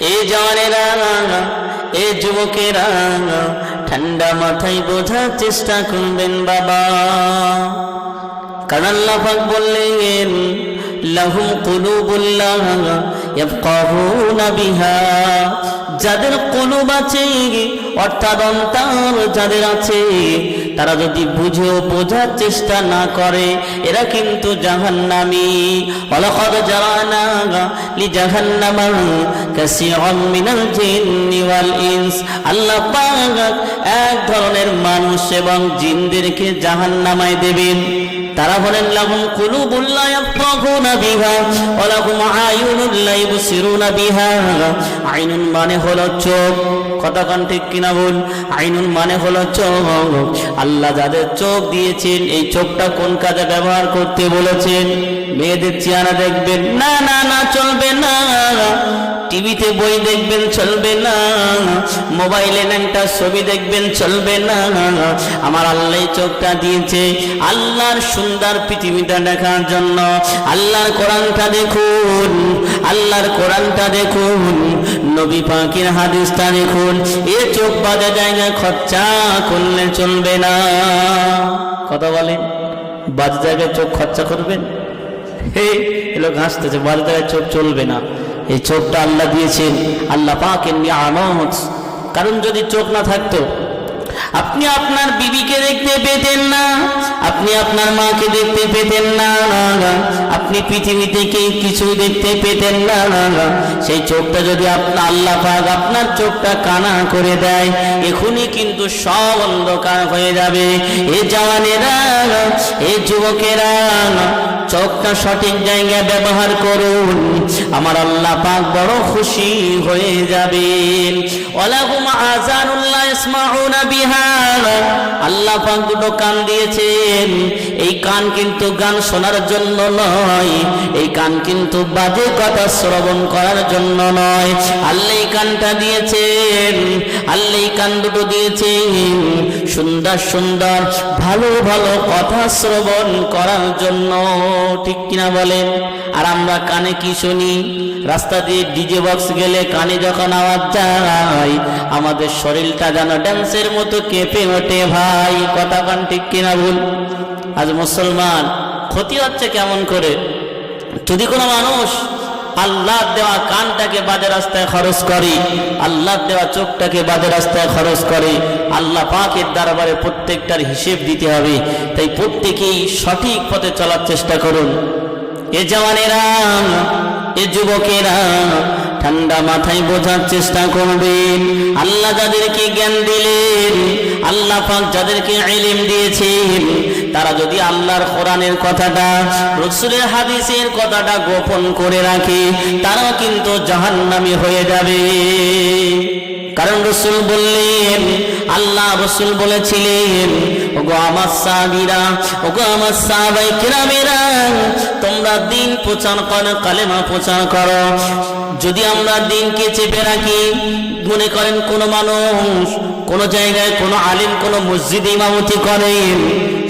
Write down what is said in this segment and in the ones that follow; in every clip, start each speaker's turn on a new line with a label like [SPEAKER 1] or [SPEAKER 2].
[SPEAKER 1] এ জওয়ানেরা এ যুবকেরা ঠান্ডা মাথায় বোঝার চেষ্টা করবেন বাবা। কারণ পাক বললেন, লাহুম কুলুবুল্লাহ ইয়াফকাহুনা বিহা। যাদের কুলুব আছে, অর্থাৎ অন্তর যাদের আছে তারা যদি বুঝে বোঝার চেষ্টা না করে, এরা কিন্তু জাহান্নামি। ওয়ালাকাদ জারানা লি জাহান্নামা কাসীরাম মিনাল জিন্নি ওয়াল ইনস। আল্লাহ পাক এক ধরনের মানুষ এবং জিনদেরকে জাহান্নামায় দেবেন। তারা বলেন, লাহুম কুলুবুল্লা ইয়াফকাহুনা বিহা ওয়া লাহুম আয়ুনুন লা ইবসিরুনা বিহা। আইনুন মানে হলো চোখ। কথা কান ঠিক কিনা বল? আইনুন মানে হলো চোখ। আল্লাহ যাদের চোখ দিয়েছেন, এই চোখটা কোন কাজে ব্যবহার করতে বলেছেন? মেয়েদের চেহারা দেখবেন, না না না, চলবে না। টিভিতে বই দেখবেন চলবে না, মোবাইলে একটা ছবি দেখবেন চলবে না। আমার আল্লাহ চোখটা দিয়েছে আল্লাহর সুন্দর পৃথিবীটা দেখার জন্য। আল্লাহর কোরআনটা দেখুন, আল্লাহর কোরআনটা দেখুন, নবী পাখির হাদিসটা দেখুন। এ চোখ বাজে জায়গায় খরচা করলে চলবে না। কথা বলেন, বাজে জায়গায় চোখ খরচা করবেন? হে এলো ঘাসতেছে বাজে জায়গায় চোখ চলবে না। এই চোখটা আল্লাহ দিয়েছেন। আল্লাহ পাকের নিয়ামত কারণ যদি চোখ না থাকতো, আপনি আপনার বিবিকে দেখতে পেতেন না, আপনি আপনার মাকে দেখতে পেতেন না, আপনি পৃথিবী থেকে কিছু দেখতে পেতেন না, সেই চোখটা যদি আপনার আল্লাহ পাক আপনার চোখটা কানা করে দেয় এখনই কিন্তু সব অন্ধকার হয়ে যাবে। এ জওয়ানেরা, এ যুবকেরা চোখটা সঠিক জায়গায় ব্যবহার করুন। আমার আল্লাহ পাক বড় খুশি হয়ে যাবেন ওয়ালাহুম আযানুল্লাহ ইসমাউনা বিহা। আল্লাহ পাক দুটো কান দিয়েছেন। এই কান কিন্তু গান শোনার জন্য নয়। এই কান কিন্তু বাজে কথা শ্রবণ করার জন্য নয়। আল্লাহ কানটা দিয়েছেন। আল্লাহ কান দুটো দিয়েছেন। সুন্দর সুন্দর, ভালো ভালো কথা শ্রবণ করার জন্য। ঠিক কিনা বলেন? আর আমরা কানে কি শুনি? রাস্তা দিয়ে ডিজে বক্স গেলে কানে যখন আওয়াজ যায়, আমাদের শরীরটা যেন ড্যান্সের মতো কেঁপে ওঠে ভাই। কথা কান ঠিক কিনা ভুল? আজ মুসলমান, ক্ষতি হচ্ছে কেমন করে? যদি কোনো মানুষ আল্লাহ দেওয়া কানটাকে বাজে রাস্তায় খরচ করে আল্লাহ দেওয়া চোখটাকে বাজে রাস্তায় খরচ করে, আল্লাহ পাকের দরবারে প্রত্যেকটার হিসেব দিতে হবে। তাই প্রত্যেকেই সঠিক পথে চলার চেষ্টা করুন। এ জওয়ানেরা, এ যুবকেরা, ঠান্ডা মাথায় বোঝার চেষ্টা করবেন। আল্লাহ যাদেরকে জ্ঞান দিলেন, আল্লাহ পাক যাদেরকে ইলম দিয়েছেন তারা যদি আল্লাহর কোরআনের কথাটা, রসুলের হাদিসের কথাটা গোপন করে রাখে, তারাও কিন্তু জাহান্নামী হয়ে যাবে। কারণ রসুল বললেন, আল্লাহ রসুল বলেছিলেন, ওগো আমার সাহাবিরা, ওগো আমার সাহাবাই কিরামেরা, তোমরা দিন প্রচার করো, কালেমা প্রচার করো। যদি আমরা দিনকে চেপে রাখি, মনে করেন কোনো মানুষ কোনো জায়গায় কোনো আলিম কোনো মসজিদে ইমামতি করেন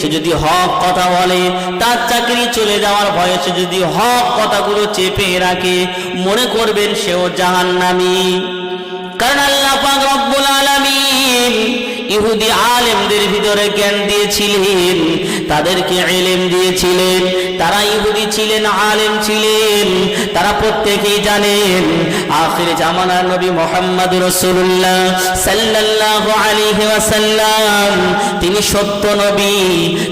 [SPEAKER 1] সে যদি হক কথা বলে, তার চাকরি চলে যাওয়ার বয়সে যদি হক কথাগুলো চেপে রাখে, মনে করবেন সেও জাহান্নামী। কারণ আল্লাহ ইহুদি আলেমদের ভিতরে জ্ঞান দিয়েছিলেন, তাদেরকে এলেম দিয়েছিলেন, তারা ইহুদি ছিলেন, আলেম ছিলেন, তারা প্রত্যেকেই জানেন, আখির জামানার নবী মোহাম্মদ রসুল্লাহ সাল্লাল্লাহু আলাইহি ওয়াসাল্লাম, তিনি সত্য নবী,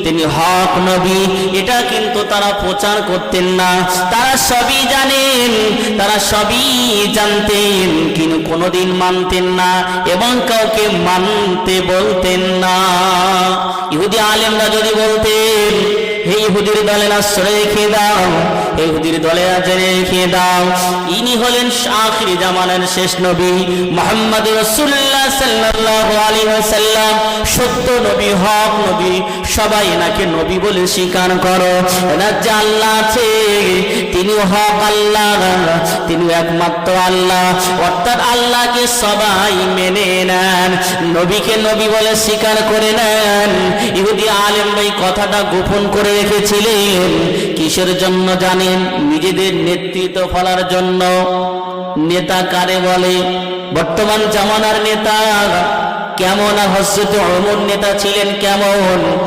[SPEAKER 1] তিনি হক নবী, এটা কিন্তু তারা প্রচার করতেন না, তারা সবই জানেন, তারা সবই জানতেন, কিন্তু কোনোদিন মানতেন না, এবং কাউকে মানতে বলতেন না। ইহুদি আলেমরা যদি বলতেন, হে ইহুদির দলে আশ্রয় রেখে দাও ইহুদির দলে আজরে রেখে দাও। ইনি হলেন আখিরি জামানের শেষ নবী মোহাম্মদ রসুল্লাহ সাল্লাল্লাহু আলাইহি ওয়াসাল্লাম। সত্য নবী, হক নবী, সবাই এনাকে নবী বলে স্বীকার করো। এনার যে আল্লাহ আছে। তিনি হক আল্লাহ তিনি একমাত্র আল্লাহ। অর্থাৎ আল্লাহকে সবাই মেনে নেন। নবীকে নবী বলে স্বীকার করে নেন। ইহুদি আলেম ভাই কথাটা গোপন করে রেখেছিলেন। কিসের জন্য জানেন? নিজেদের নেতৃত্ব ফলার জন্য। নেতা কারে বলে? বর্তমান জামানার নেতা। কেমন হজরত অমর নেতা ছিলেন কেমন?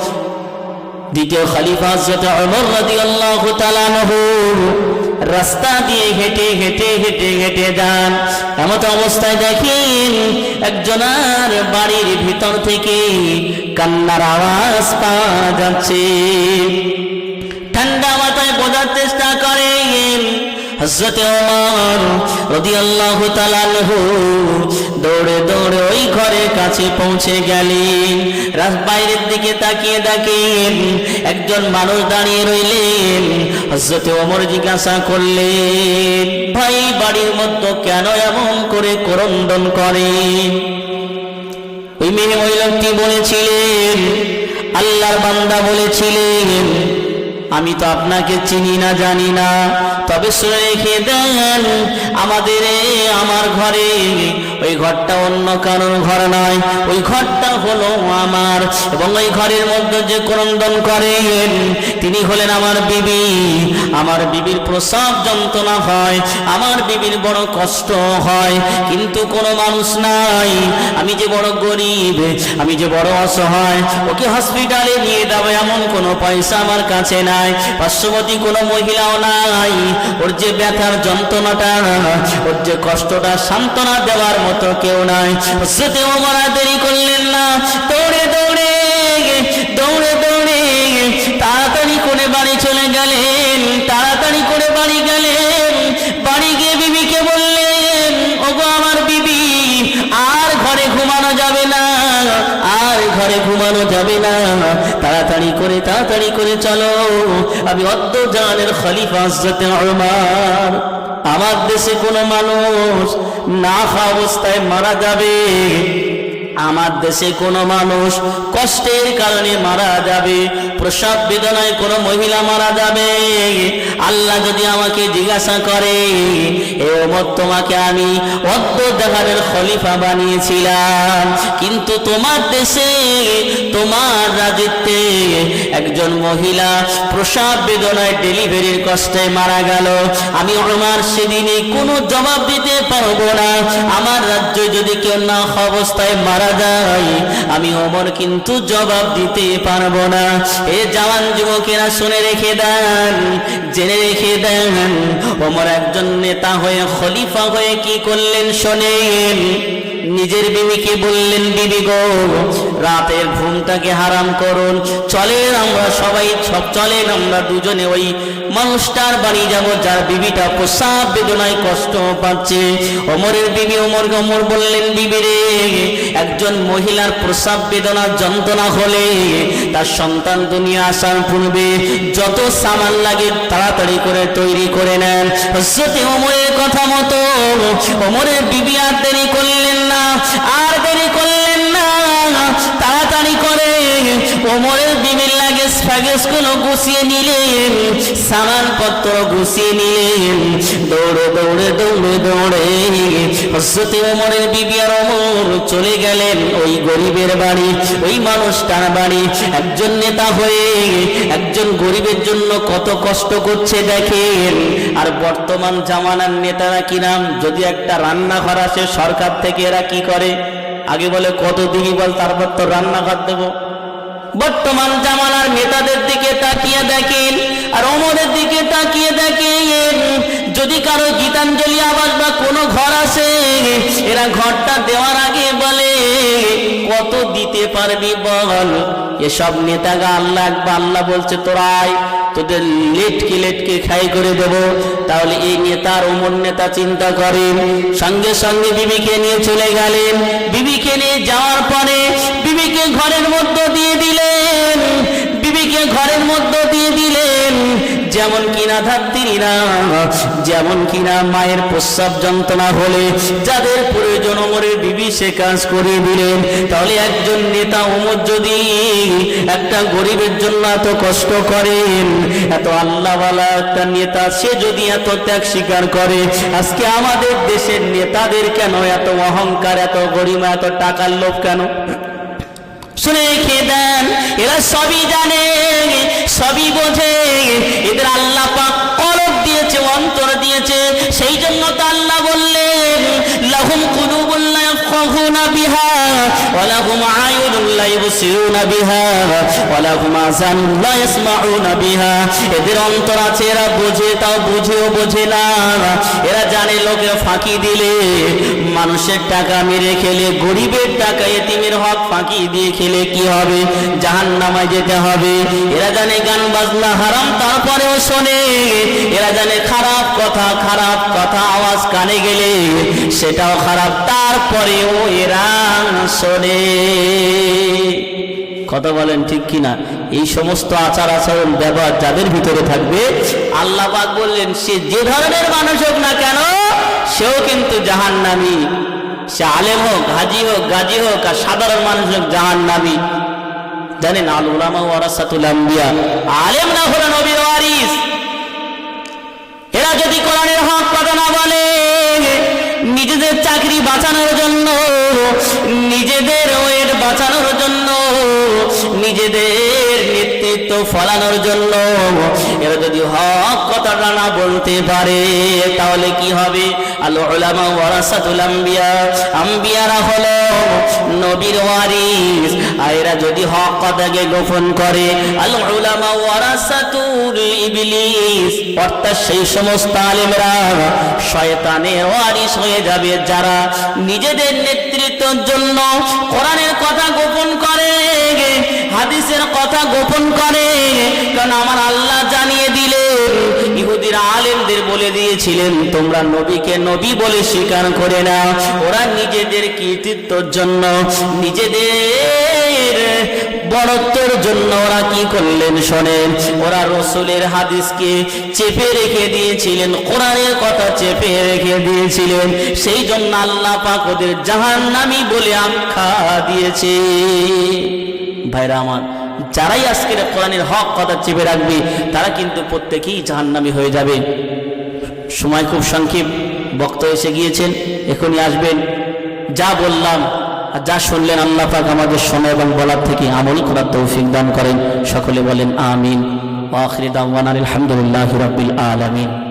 [SPEAKER 1] দ্বিতীয় খলিফা হজরত অমর রাদিয়াল্লাহু তাআলা নহু রাস্তা দিয়ে হেঁটে হেঁটে হেঁটে হেঁটে যান। এমত অবস্থায় দেখেন একজনার বাড়ির ভিতর থেকে কান্নার আওয়াজ পাওয়া যাচ্ছে। ঠান্ডা মাথায় বোঝার চেষ্টা করেন। হজরতে ওমর রাদিয়াল্লাহু তাআলা দৌড়ে দৌড়ে ওই ঘরের কাছে পৌঁছে গেলেন। রাত বাইরের দিকে তাকিয়ে দেখেন একজন মানুষ দাঁড়িয়ে রইলেন। হজরতে ওমর জিজ্ঞাসা করলেন, ভাই, বাড়ির মধ্যে কেন এমন করে করন্দন করে? ওই মেয়ে ওই লোকটি বলেছিলেন, আল্লাহর বান্দা বলেছিলেন, আমি তো আপনাকে চিনি না, জানি না। তবে রেখে দেন আমাদের আমার ঘরে। ওই ঘরটা অন্য কারোর ঘর নয়, ওই ঘরটা হলো আমার। এবং ওই ঘরের মধ্যে যে ক্রন্দন করেন, তিনি হলেন আমার বিবি। আমার বিবির প্রসাব যন্ত্রণা হয়, আমার বিবির বড় কষ্ট হয়। কিন্তু কোনো মানুষ নাই, আমি যে বড় গরিব, আমি যে বড় অসহায়, ওকে হসপিটালে নিয়ে যাব এমন কোনো পয়সা আমার কাছে নাই। পার্শ্ববর্তী কোনো মহিলাও নাই ওর যে ব্যথার যন্ত্রণাটা, ওর যে কষ্টটা সান্ত্বনা দেওয়ার মতো কেউ নাই। সেতে মারা দেরি করলেন না। দৌড়ে দৌড়ে দৌড়ে দৌড়ে তাড়াতাড়ি করে বাড়ি চলে গেলেন তাড়াতাড়ি করে বাড়ি গেলেন বাড়ি গিয়ে বিবিকে বললেন ওগো আমার বিবি আর ঘরে ঘুমানো যাবে না আর ঘরে ঘুমানো যাবে না। তাড়াতাড়ি করে তাড়াতাড়ি করে চলো। আমি অদ্য জানের খলিফা ওমর। আমার দেশে কোনো মানুষ না খাওয়া অবস্থায় মারা যাবে। আমার দেশে কোনো মানুষ কষ্টের কারণে মারা যাবে। প্রসব বেদনায় কোনো মহিলা মারা যাবে। আল্লাহ যদি আমাকে জিজ্ঞাসা করে, এ ওমর তোমাকে আমি অদ্য জাহানের খলিফা বানিয়েছিলাম। কিন্তু তোমার দেশে, তোমার রাজত্বে একজন মহিলা প্রসব বেদনায় ডেলিভারির কষ্টে মারা গেল। আমি আমার সেদিনে কোনো জবাব দিতে পারব না। আমার রাজ্যে যদি কেউ না অবস্থায় মারা যায়, আমি ওমর কিন্তু জবাব দিতে পারব না। এ জওয়ান যুবকেরা শুনে রেখে দেন জেনে রেখে দেন, ওমর একজন নেতা হয়ে খলিফা হয়ে কি করলেন শোনেন। নিজের বিবিকে বললেন, বিবি গো রাতের ঘুমটাকে হারাম করুন। চলেন আমরা সবাই, সব চলেন আমরা দুজনে ওই মানুষটার বাড়ি যাব, যার বিবিটা প্রসাব বেদনায় কষ্ট পাচ্ছে। ওমরের বিবি ওমর ওমর বললেন, বিবি রে, একজন মহিলার প্রসাব বেদনার যন্ত্রণা হলে তার সন্তান দুনিয়া আসার পূর্বে যত সামান লাগে তাড়াতাড়ি করে তৈরি করে নেন। হজরতে ওমরের কথা মতো ওমরের বিবি আর দেরি করলেন না। আর দেরি করলেন না তাড়াতাড়ি করে ওমরের বিবির লাগেজ ফ্যাগেজগুলো গুছিয়ে নিলেন সামান পত্র গুছিয়ে নিলেন, দৌড়ে দৌড়ে দৌড়ে দৌড়ে হজরতে ওমরের বিবি আর ওমর চলে গেলেন ওই গরিবের বাড়ি, ওই মানুষটার বাড়ি। একজন নেতা হয়ে একজন গরিবের জন্য কত কষ্ট করছে দেখেন। আর বর্তমান জামানার নেতারা কি নাম? যদি একটা রান্নাঘর আসে সরকার থেকে এরা কি করে? আগে বলে কত দিবি বল, তারপর তো রান্নাঘর দেবো। বর্তমান জামানার নেতাদের দিকে তাকিয়ে দেখেন আর অমরের দিকে তাকিয়ে দেখেন। যদি কারও গীতাঞ্জলি আবাস বা কোনো ঘর আসে এরা ঘরটা দেওয়ার আগে বলে, কত দিতে পারবি বল? এসব নেতাগা আল্লাহ একবার আল্লাহ বলছে তোরাই তোদের লেটকে লেটকে খাই করে দেব। তাহলে এই নেতার ওমর নেতা চিন্তা করেন, সঙ্গে সঙ্গে বিবিকে নিয়ে চলে গেলেন। বিবিকে নিয়ে যাওয়ার পরে বিবিকে ঘরের মধ্যে দিয়ে দিলেন বিবিকে ঘরের মধ্যে দিয়ে দিলেন যেমন কিনা ধাত্রীরা যেমন কিনা মায়ের প্রস্রাব যন্ত্রণা হলে যাদের প্রয়োজন ওমরের বিবি সে কাজ করে দিলেন। তাহলে একজন নেতা ওমর যদি একটা গরিবের জন্য এত কষ্ট করেন, এত আল্লাহওয়ালা একটা নেতা, সে যদি এত ত্যাগ স্বীকার করে, আজকে আমাদের দেশের নেতাদের কেন এত অহংকার, এত গরিমা, এত টাকার লোভ কেন? শুনে রেখে দেন। এরা সবই জানে সবই বোঝে। এদের আল্লাহ পাক দিয়েছে অন্তর দিয়েছে সেই জন্য তো আল্লাহ বললেন يسمعون بها ولهم أعين لا يبصرون بها ولهم آذان لا يسمعون بها এদের অন্তর আছে এরা বোঝে তাও বুঝেও বোঝে না এরা জানে লোকে ফাঁকি দিলে মানুষের টাকা মেরে খেলে গরিবের টাকা এতিমের হক ফাঁকি দিয়ে খেলে কি হবে জাহান নামায় যেতে হবে এরা জানে গান বাজনা হারাম তারপরেও শোনে এরা জানে খারাপ কথা খারাপ কথা আওয়াজ কানে গেলে সেটাও খারাপ। তারপরেও এরা শোনে। কথা বলেন ঠিক কিনা? এই সমস্ত আচার আচরণ, ব্যবহার যাদের ভিতরে থাকবে, আল্লাহ বললেন, সে যে ধরনের মানুষ হোক না কেন, সেও কিন্তু জাহান্নামী। সে আলেম হোক, হাজি হোক, গাজী হোক, আর সাধারণ মানুষ হোক, জাহান্নামী। জানেন আল উলামা ওয়ারাসাতুল আম্বিয়া। আলেম না হলো নবীর ওয়ারিস এরা যদি কোরআনের হক কথা না বলে নিজেদের চাকরি বাঁচানোর জন্য নিজেদের ওয়েট বাঁচানোর জন্য নিজেদের ফলানোর জন্য। এরা যদি হক কথাটা না বলতে পারে, তাহলে কি হবে? আলো ওলামা ওয়ারাসাতুল আম্বিয়া। আম্বিয়ারা হলো নবীর ওয়ারিস। আর এরা যদি হক কথাকে গোপন করে উলামা ওয়ারাসাতুল ইবলিস। অর্থাৎ সেই সমস্ত আলেমরা শয়তানের ওয়ারিস হয়ে যাবে যারা নিজেদের নেতৃত্বের জন্য কোরআনের কথা গোপন করে। হাদিসের কথা গোপন করে। কারণ আমার আল্লাহ জানিয়ে দিলেন, ইহুদিরা আলেমদের বলে দিয়েছিলেন, তোমরা নবীকে নবী বলে স্বীকার করে না ওরা নিজেদের কৃতিত্বর জন্য, নিজেদের বড়ত্বের জন্য ওরা কি করলেন শোনেন? ওরা রসুলের হাদিসকে চেপে রেখে দিয়েছিলেন, কোরআনের কথা চেপে রেখে দিয়েছিলেন। সেই জন্য আল্লাহ পাক ওদের জাহান্নামী বলে আখ্যা দিয়েছে। ভাইরা আমার, যারাই আজকের কোরআনের হক কথা চেপে রাখবে, তারা কিন্তু প্রত্যেকেই জাহান্নামী হয়ে যাবে। সময় খুব সংক্ষেপ বক্তা এসে গিয়েছেন, এখনই আসবেন। যা বললাম আর যা শুনলেন আল্লাহ পাক আমাদের সময় এবং বলার থেকে আমল করার তৌফিক দান করেন। সকলে বলেন আমিন। আখিরি দাওয়ানা আলহামদুলিল্লাহি রাব্বিল আলামিন।